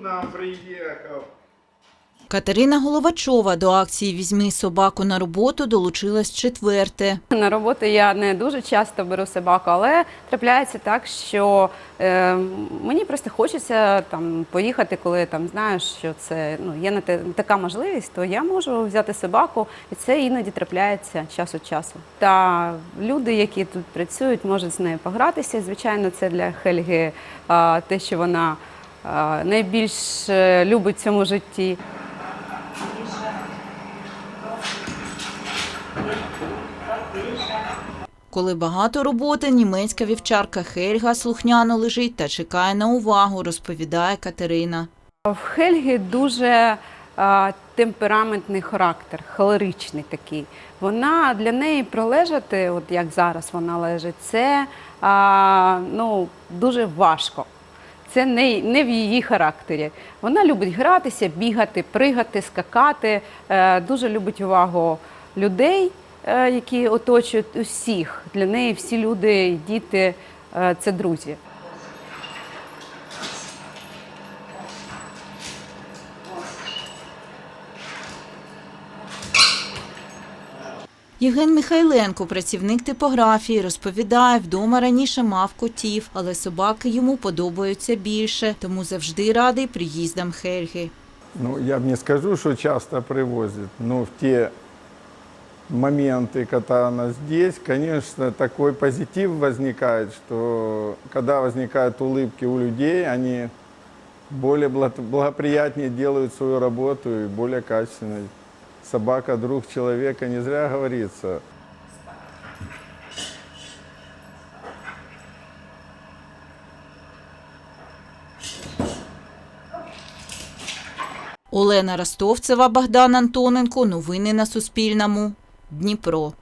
нам приехал. Катерина Головачова до акції Візьми собаку на роботу долучилась четверте. На роботу я не дуже часто беру собаку, але трапляється так, що е, мені просто хочеться там поїхати, коли там знаєш, що це ну є на те така можливість, то я можу взяти собаку, і це іноді трапляється час від часу. Та люди, які тут працюють, можуть з нею погратися. Звичайно, це для Хельги а, те, що вона найбільш е, любить в цьому житті. Коли багато роботи, німецька вівчарка Хельга слухняно лежить та чекає на увагу, розповідає Катерина. В Хельги дуже темпераментний характер, холеричний такий. Вона для неї пролежати, от як зараз вона лежить, це ну, дуже важко. Це не, не в її характері. Вона любить гратися, бігати, пригати, скакати, е, дуже любить увагу людей, е, які оточують усіх. Для неї всі люди, діти е, це друзі. Євген Михайленко, працівник типографії, розповідає, вдома раніше мав котів, але собаки йому подобаються більше, тому завжди радий приїздам Хельги. Ну, я не скажу, что часто привозят, но в те моменты, когда она здесь, конечно, такой позитив возникает, что когда возникают улыбки у людей, они более бла- благоприятнее делают свою работу и более качественно. Собака – друг человека, не зря говорится. Олена Ростовцева, Богдан Антоненко. Новини на Суспільному. Дніпро.